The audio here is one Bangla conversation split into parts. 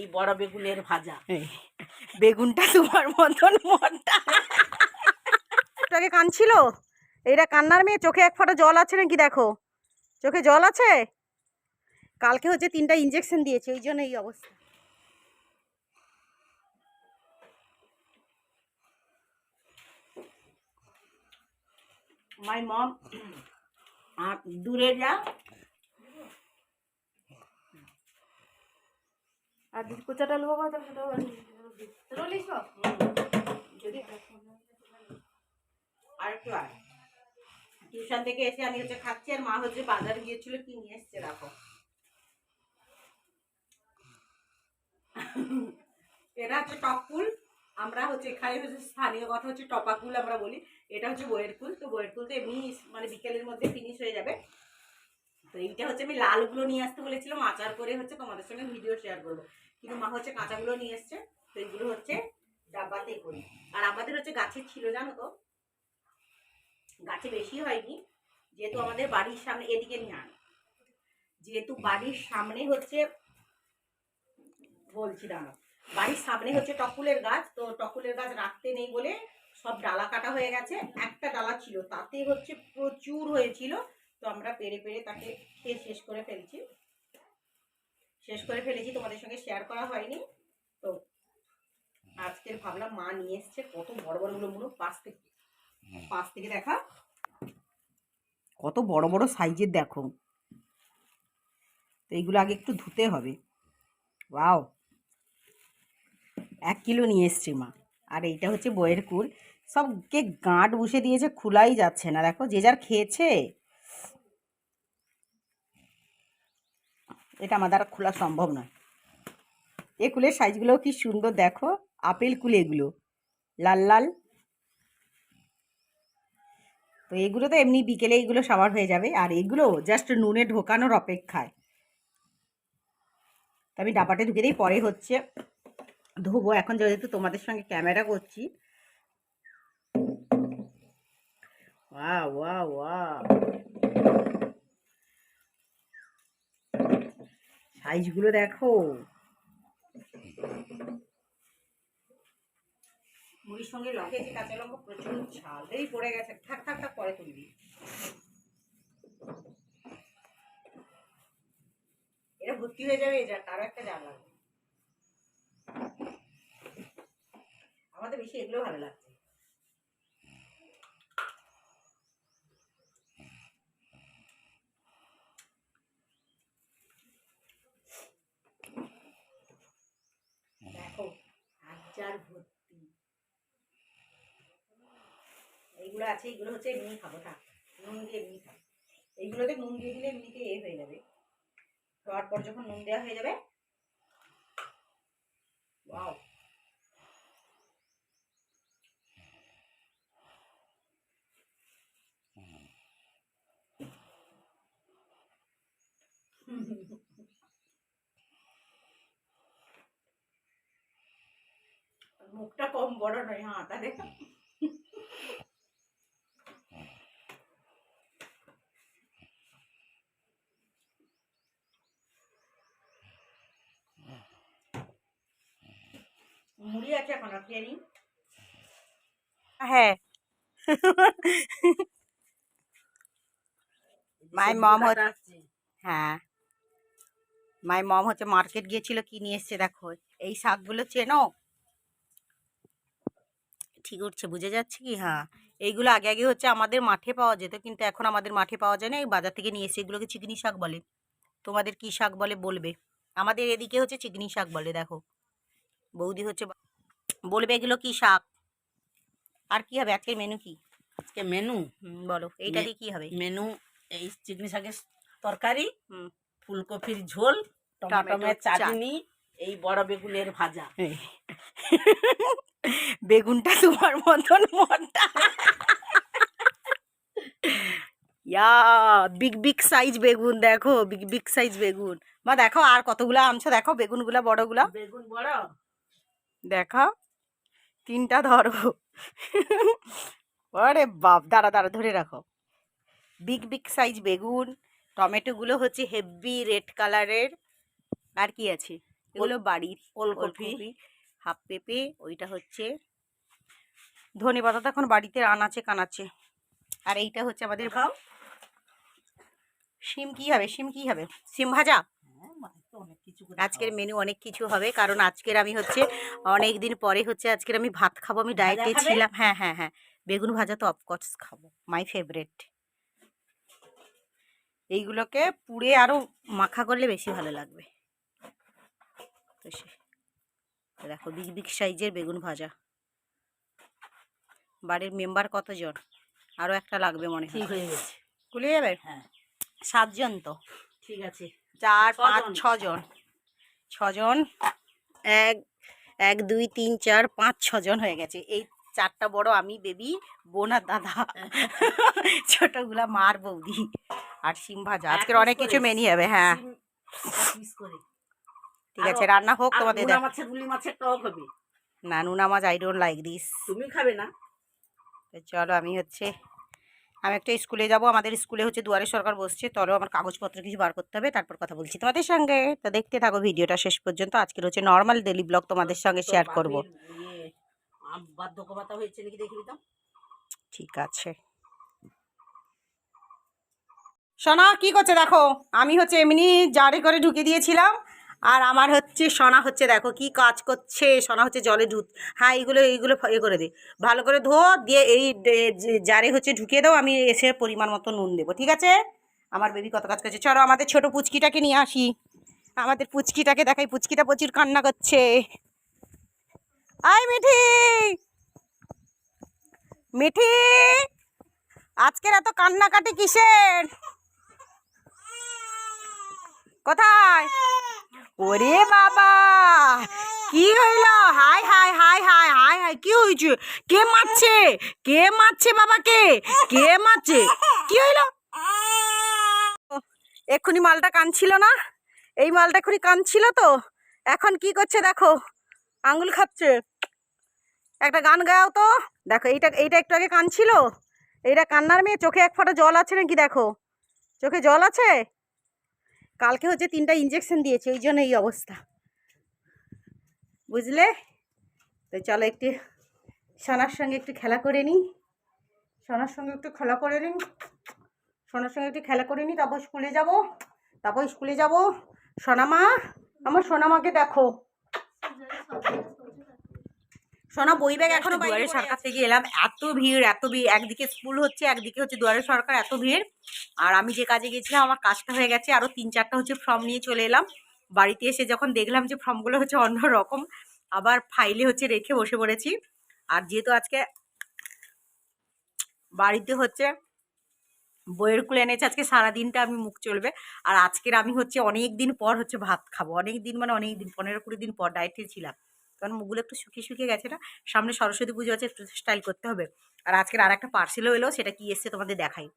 এই বড় বেগুনের ভাজা। বেগুনটা তোমার মতন মনটা ওটাকে কানছিল? এইটা কান্নার মেয়ে? চোখে এক ফোঁটা জল আছে নাকি দেখো? চোখে জল আছে? কালকে হচ্ছে তিনটা ইঞ্জেকশন দিয়েছে ওই জন্য এই অবস্থা। মাই মম দূরে যা। আর কোচাটা লোক আর টিউশন থেকে এসে আমি হচ্ছে খাচ্ছি, আর মা হচ্ছে হচ্ছে আমরা হচ্ছে হচ্ছে স্থানীয় কথা হচ্ছে ফুল আমরা বলি। এটা হচ্ছে বইয়ের ফুল। তো বইয়ের ফুল তো এমনি মানে বিকেলের মধ্যে ফিনিশ হয়ে যাবে। তো এইটা হচ্ছে আমি লালগুলো নিয়ে আসতে বলেছিলাম, আচার করে হচ্ছে তোমাদের সঙ্গে ভিডিও শেয়ার করব। কিন্তু মা হচ্ছে কাঁচাগুলো নিয়ে এসছে, তো এইগুলো হচ্ছে ডাব্বাতেই করি। আর আমাদের হচ্ছে গাছের ছিল, জানো তো? গাছে বেশি হয়নি, যেহেতু আমাদের বাড়ির সামনে, এদিকে নিয়ে আন যেহেতু বাড়ির সামনে হচ্ছে, বলছি দাঁড়াও। বাড়ির সামনে হচ্ছে টকুলের গাছ, তো টকুলের গাছ রাখতে নেই বলে সব ডালা কাটা হয়ে গেছে। একটা ডালা ছিল, তাতে হচ্ছে প্রচুর হয়েছিল, তো আমরা পেরে পেরে তাকে খেয়ে শেষ করে ফেলছি। শেষ করে ফেলেছি তোমাদের সঙ্গে শেয়ার করা হয়নি। তো আজকের ভাবলাম মা নিয়ে এসছে কত বড় বড়গুলো মুলো পাশ থেকে। পাশ থেকে দেখা। কত বড় বড় সাইজের দেখো। তো এইগুলো আগে একটু ধুতে হবে। ওয়াও এক কিলো নিয়ে এসছে মা। আর এইটা হচ্ছে বইয়ের কুল। সবকে গাঁট বসে দিয়েছে খোলাই যাচ্ছে না। দেখো যে যার খেয়েছে। এটা আমাদের আর খোলা সম্ভব নয়। এ কুলের সাইজগুলোও কি সুন্দর দেখো। আপেল কুল এগুলো। লাল লাল। তো এগুলো তো এমনি বিকেলে এগুলো সাবার হয়ে যাবে। আর এগুলো জাস্ট নুনে ঢোকানোর অপেক্ষায়। তো আমি ডাবাতে ঢুকে পরে হচ্ছে ধোবো। এখন যেহেতু তোমাদের সঙ্গে ক্যামেরা করছি। ওয়া ওয়া ওয়া সাইজগুলো দেখো। মুড়ির সঙ্গে কাঁচা পড়ে গেছে। পরে তুলবি। এটা ভর্তি হয়ে যাবে একটা আমাদের বেশি এগুলো ভালো লাগছে দেখো হাজার ভর্তি। এইগুলো আছে, এইগুলো হচ্ছে এমনি খাব, থাক। নুন দিয়ে এমনি খাব। এইগুলোতে নুন দিয়ে দিলে এমনিতে এ হয়ে যাবে। খাওয়ার পর যখন নুন দেওয়া হয়ে যাবে, ওয়াও। মুখটা কম বড় নয় হ্যাঁ তা দেখ মুড়ি আছে এখন নিই হ্যাঁ। হচ্ছে- হ্যাঁ। মাই মম হচ্ছে মার্কেট গিয়েছিল কি নিয়ে এসছে দেখো? এই শাকগুলো চেনো? ঠিক উঠছে বুঝে যাচ্ছে কি? হ্যাঁ এইগুলো আগে আগে হচ্ছে আমাদের মাঠে পাওয়া যেত কিন্তু এখন আমাদের মাঠে পাওয়া যায় না। এই বাজার থেকে নিয়ে এসে এগুলোকে চিকনি শাক বলে। তোমাদের কি শাক বলে বলবে? আমাদের এদিকে হচ্ছে চিকনি শাক বলে দেখো। বৌদি হচ্ছে বলবে এগুলো কি শাক? আর কি হবে? আজকের মেনু কি? আজকে মেনু বলো। এইটা দিয়ে কি হবে? মেনু এই চিকনি শাকের তরকারি ফুলকপির ঝোল টমেটোর চাটনি এই বড় বেগুনের ভাজা। বেগুনটা তোমার মতন মোটা। ইয়া বিগ বিগ সাইজ বেগুন দেখো বিগ বিগ সাইজ বেগুন। মা দেখো আর কতগুলা আনছো দেখো বেগুনগুলা বড়গুলা। বেগুন বড়? দেখো তিনটা ধরো আরে বাপ দাঁড়া দাঁড়া ধরে রাখো। বিগ বিগ সাইজ বেগুন টমেটোগুলো হচ্ছে হেভি রেড কালারের আর কি আছে? এগুলো বাড়ির ওলকপি। হাফ পেঁপে ওইটা হচ্ছে ধনে পাতা। তো এখন বাড়িতে আনাচে কানাচে আর এইটা হচ্ছে আমাদের খাও শিম কি হবে? সিম কি হবে? সিম ভাজা? হ্যাঁ, করে আজকের মেনু অনেক কিছু হবে কারণ আজকের আমি হচ্ছে অনেক দিন পরে হচ্ছে আজকের আমি ভাত খাব আমি ডায়েটে? ছিলাম। হ্যাঁ হ্যাঁ হ্যাঁ। বেগুন ভাজা তো অফকোর্স খাব মাই ফেভারেট এইগুলোকে পুড়ে আরও মাখা করলে বেশি ভালো লাগবে। তো সে- দেখো বিগ বিগ সাইজের বেগুন ভাজা। বাড়ির মেম্বার কতজন? আরও একটা লাগবে মনে ঠিক হয় গেছে। যাবে? হ্যাঁ। সাতজন তো। ঠিক আছে। চার পাঁচ ছজন। ছজন। এক এক দুই তিন চার পাঁচ ছজন হয়ে গেছে। এই চারটা বড় আমি বেবি বোন আর দাদা। ছোটগুলা মার বৌদি আর সিম ভাজা। আজকের অনেক কিছু। মেনি হবে হ্যাঁ সিম এক piece করে। ঠিক আছে রান্না হোক তোমাদের নোনা মাছের গুলি মাছের টক হবে। না নুনা মাছ আই ডোন্ট লাইক দিস তুমি খাবে না? চলো আমি হচ্ছে আমি একটা স্কুলে যাব আমাদের স্কুলে হচ্ছে দুয়ারে সরকার বসছে তবে আমার কাগজপত্র কিছু বার করতে হবে তারপর কথা বলছি তোমাদের সঙ্গে। তো দেখতে থাকো ভিডিওটা শেষ পর্যন্ত আজকের হচ্ছে নর্মাল ডেলি ব্লগ তোমাদের সঙ্গে শেয়ার করব। ইয়ে, হয়েছে নাকি তো? ঠিক আছে। সোনা কি করছে দেখো? আমি হচ্ছে এমনি জারে করে ঢুকে দিয়েছিলাম আর আমার হচ্ছে সোনা হচ্ছে, দেখো কি কাজ করছে, সোনা হচ্ছে জলে ধুত হ্যাঁ এইগুলো এইগুলো ইয়ে করে দে। ভালো করে ধো, দিয়ে এই জারে হচ্ছে ঢুকিয়ে দাও, আমি এসে পরিমাণ মতো নুন দেবো, ঠিক আছে? আমার বেবি কত কাজ করছে, চলো আমাদের ছোট পুচকিটাকে নিয়ে আসি। আমাদের পুচকিটাকে দেখাই, পুচকিটা প্রচুর কান্না করছে। আয় মিঠি! মিঠি! আজকের এত কান্নাকাটি কিসের? কোথায়? ওরে বাবা! কি হইল? হাই হাই হাই হাই হাই হাই, কি হয়েছে কে মারছে? কে মারছে বাবাকে? কে মারছে? কি হইল? এক্ষুনি মালটা কানছিল না? এই মালটা এক্ষুনি কানছিল তো? এখন কি করছে দেখো? আঙ্গুল খাচ্ছে। একটা গান গাও তো। দেখো, এইটা এইটা একটু আগে কানছিল। এইটা কান্নার মেয়ে, চোখে এক ফোঁটা জল আছে নাকি দেখো? চোখে জল আছে? কালকে হচ্ছে তিনটা ইঞ্জেকশন দিয়েছে, ওই জন্য এই অবস্থা। বুঝলে? তো চলো একটু সোনার সঙ্গে একটু খেলা করে নিই। সোনার সঙ্গে একটু খেলা করে নিন সোনার সঙ্গে একটু খেলা করে নিই, তারপর স্কুলে যাব। তারপর স্কুলে যাব। সোনামা, আমার সোনামাকে দেখো। সোনা বই ব্যাগ এখনও দুয়ারে সরকার থেকে এলাম এত ভিড় এত ভিড়। একদিকে স্কুল হচ্ছে একদিকে হচ্ছে দুয়ারে সরকার এত ভিড়। আর আমি যে কাজে গেছিলাম আমার কাজটা হয়ে গেছে আরও তিন চারটা হচ্ছে ফর্ম নিয়ে চলে এলাম। বাড়িতে এসে যখন দেখলাম যে ফর্মগুলো হচ্ছে অন্য রকম আবার ফাইলে হচ্ছে রেখে বসে পড়েছি। আর যেহেতু আজকে বাড়িতে হচ্ছে বইয়ের কুলে এনেছে আজকে সারাদিনটা আমি মুখ চলবে। আর আজকের আমি হচ্ছে অনেক দিন পর হচ্ছে ভাত খাব। অনেক দিন মানে অনেক দিন পনেরো কুড়ি দিন পর ডায়েটে ছিলাম। কারণ মুখগুলো একটু শুকিয়ে শুকিয়ে গেছে না, সামনে সরস্বতী পুজো আছে, একটু স্টাইল করতে হবে। আর আজকের আর একটা পার্সেলও এলো, সেটা কি এসছে তোমাদের দেখাই।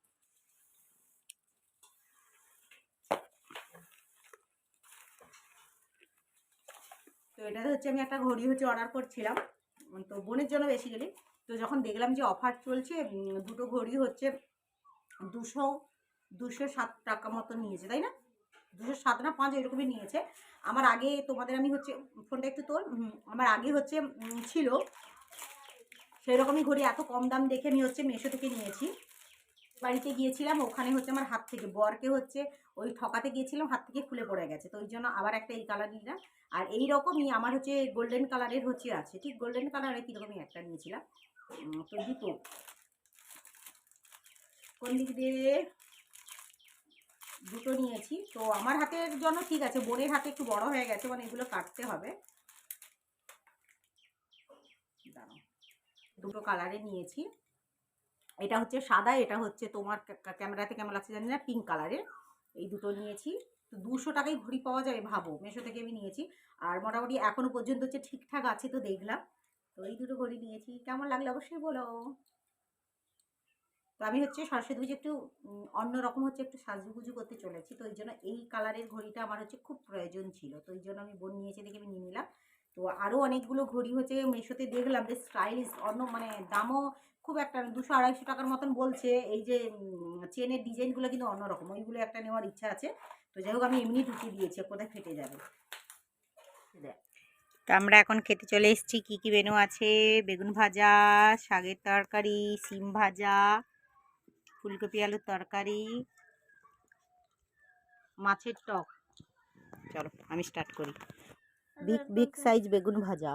তো এটা হচ্ছে আমি একটা ঘড়ি হচ্ছে অর্ডার করছিলাম, তো বোনের জন্য বেসিক্যালি তো যখন দেখলাম যে অফার চলছে দুটো ঘড়ি হচ্ছে দুশো দুশো সাত টাকা মতো নিয়েছে, তাই না? দুশো সাত না পাঁচ এরকমই নিয়েছে। আমার আগে তোমাদের আমি হচ্ছে, ফোনটা একটু তোল। আমার আগে হচ্ছে ছিল। সেই রকমই ঘড়ি, এত কম দাম দেখে আমি হচ্ছে মেশো থেকে নিয়েছি। বাড়িতে গিয়েছিলাম, ওখানে হচ্ছে আমার হাত থেকে, বরকে হচ্ছে ওই ঠকাতে গিয়েছিলাম, হাত থেকে খুলে পড়ে গেছে। তো ওই জন্য আবার একটা এই কালার নিলাম। আর এই রকমই আমার হচ্ছে গোল্ডেন কালারের হচ্ছে আছে। ঠিক গোল্ডেন কালারের কীরকমই একটা নিয়েছিলাম। তো দুটো। কোন দিক দিয়ে? দুটো নিয়েছি। তো আমার হাতের জন্য ঠিক আছে, বোনের হাতে একটু বড় হয়ে গেছে মানে এগুলো কাটতে হবে। দুটো কালারে নিয়েছি। এটা হচ্ছে সাদা, এটা হচ্ছে তোমার ক্যা- ক্যা- ক্যামেরাতে কেমন লাগছে জানি না পিঙ্ক কালারের এই দুটো নিয়েছি। তো দুশো টাকায় ঘড়ি পাওয়া যাবে ভাবো মেশো থেকে আমি নিয়েছি। আর মোটামুটি এখনও পর্যন্ত হচ্ছে ঠিকঠাক আছে তো দেখলাম। তো এই দুটো ঘড়ি নিয়েছি, কেমন লাগল অবশ্যই বলো। তো আমি হচ্ছে সরস্বতী পুজো একটু অন্যরকম হচ্ছে একটু সাজুগুজু করতে চলেছি। তো ওই জন্য এই কালারের ঘড়িটা আমার হচ্ছে খুব প্রয়োজন ছিল। তো ওই জন্য আমি বোন নিয়েছে দেখে আমি নিয়ে নিলাম। তো আরও অনেকগুলো ঘড়ি হচ্ছে মেশোতে দেখলাম যে স্টাইলিশ, অন্য মানে দামও খুব একটা দুশো আড়াইশো টাকার মতন বলছে। এই যে চেনের ডিজাইনগুলো কিন্তু অন্যরকম ওইগুলো একটা নেওয়ার ইচ্ছা আছে। তো যাই হোক, আমি এমনি ঢুকিয়ে দিয়েছি কোথায় ফেটে যাবে। তো আমরা এখন খেতে চলে এসেছি। কী কী মেনু আছে? বেগুন ভাজা, শাকের তরকারি, সিম ভাজা। ফুলকপি আলুর তরকারি মাছের টক। চলো আমি স্টার্ট করি। বিগ বিগ সাইজ বেগুন ভাজা।